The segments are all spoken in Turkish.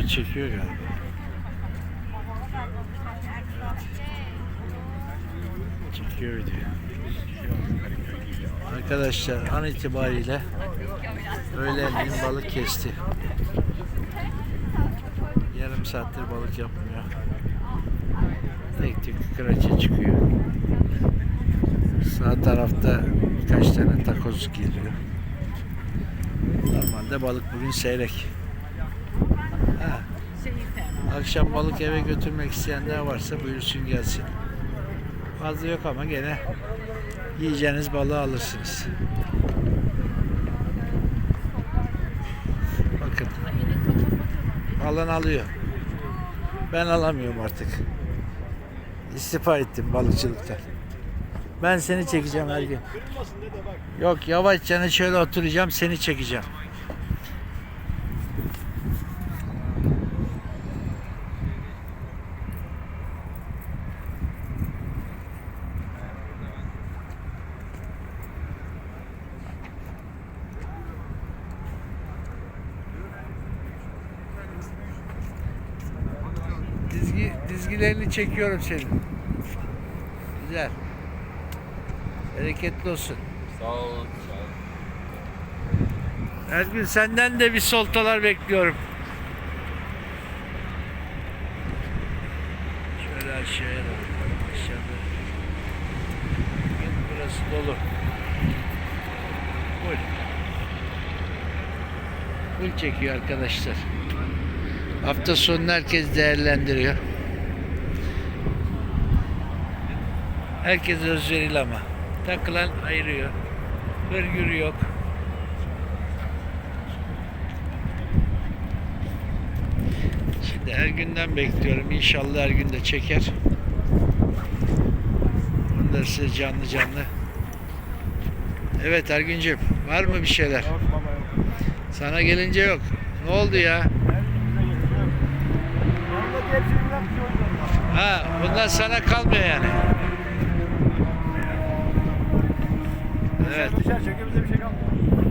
Video çekiyor galiba. Çekiyor video. Arkadaşlar an itibariyle öğlenleyin balık kesti. Yarım saattir balık yapmıyor. Tek tek kıraça çıkıyor. Sağ tarafta birkaç tane takoz geliyor. Normalde balık bugün seyrek. Akşam balık eve götürmek isteyenler varsa buyursun gelsin. Fazla yok ama gene yiyeceğiniz balığı alırsınız. Bakın. Alan alıyor. Ben alamıyorum artık. İstifa ettim balıkçılıktan. Ben seni çekeceğim her gün. Yok yavaşça şöyle oturacağım seni çekeceğim. Dizgi, dizgilerini çekiyorum senin. Güzel. Bereketli olsun. Sağ olun. Sağ olun. Her gün senden de bir soltalar bekliyorum. Şöyle aşağıya doğru. Aşağıda. Burası dolu. Full. Full çekiyor arkadaşlar. Hafta sonunu herkes değerlendiriyor. Herkes özverili ama. Takılan ayırıyor. Hırgür yok. Şimdi her günden bekliyorum. İnşallah her gün de çeker. Da size canlı canlı. Evet Ergüncüm var mı bir şeyler? Sana gelince yok. Ne oldu ya? Ha bundan sana kalmıyor yani. Evet. Dışarı çekiyor bize bir şey kalmıyor.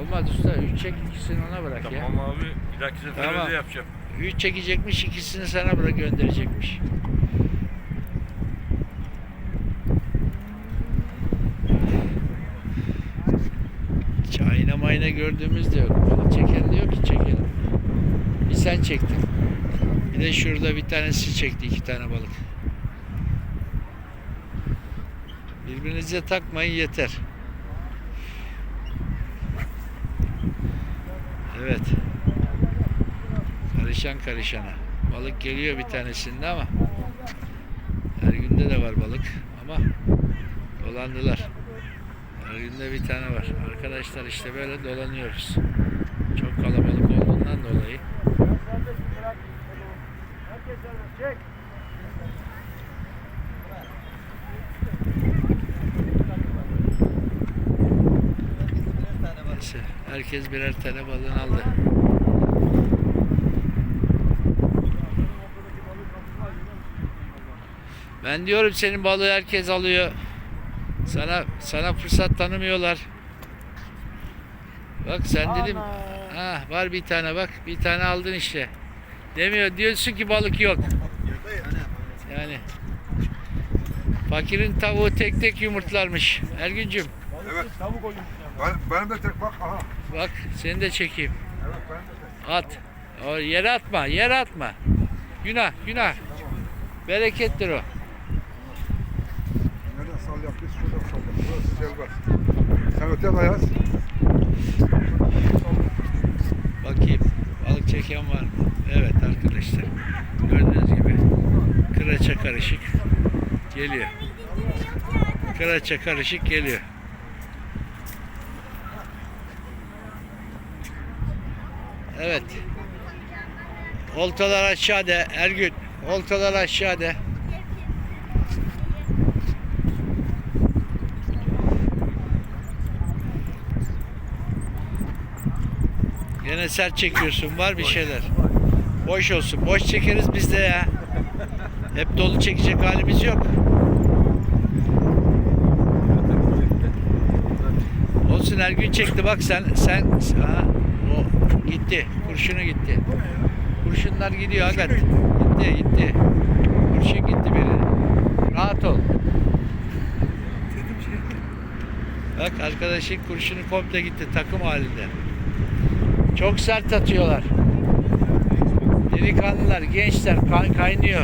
Olmaz usta. Üç çek ikisini ona bırak ya. Tamam abi. Bir dahaki sefer Tamam. öyle yapacağım. Üç çekecekmiş ikisini sana bırak gönderecekmiş. Hiç ayna mayna gördüğümüz de yok. Balık çeken de yok ki çekelim. Bir sen çektin. Bir de şurada bir tanesi çekti iki tane balık. Birbirinize takmayın yeter. Evet. Karışan karışana. Balık geliyor bir tanesinde ama her günde de var balık ama dolandılar. Her günde bir tane var. Arkadaşlar işte böyle dolanıyoruz. Çok kalabalık olduğundan dolayı. Herkes serbest. Çek. Neyse, herkes birer tane balığını aldı. Ben diyorum senin balığı herkes alıyor. Sana sana fırsat tanımıyorlar. Bak sen dedim ha var bir tane bak bir tane aldın işte. Demiyor diyorsun ki balık yok. Yani fakirin tavuğu tek tek yumurtlarmış. Ergüncüm Evet. Tavuk oyun. Ben, benim de tek bak aha. Bak seni de çekeyim. At. O yere atma, yere atma. Günah, günah. Berekettir o. Nereden sal şuradan sal. Sen öte ayaz. Bakayım. Balık çeken var mı? Evet arkadaşlar. Gördüğünüz gibi kıraça karışık geliyor. Kıraça karışık geliyor. Evet. Oltalar aşağıda Ergün. Oltalar aşağıda. Gene sert çekiyorsun. Var bir şeyler. Boş olsun. Boş çekeriz biz de ya. Hep dolu çekecek halimiz yok. Olsun her gün çekti bak sen sen ha, gitti. Kurşunu gitti. kurşunlar gidiyor Agat. Gitti gitti. Kurşun gitti biri. Rahat ol. Bak arkadaşın kurşunu komple gitti takım halinde. Çok sert atıyorlar. Delikanlılar, gençler kan kaynıyor.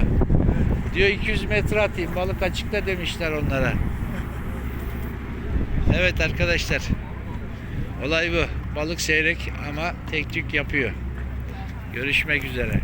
Diyor 200 metre atayım balık açıkta demişler onlara. Evet arkadaşlar. Olay bu. Balık seyrek ama tek tük yapıyor. Görüşmek üzere.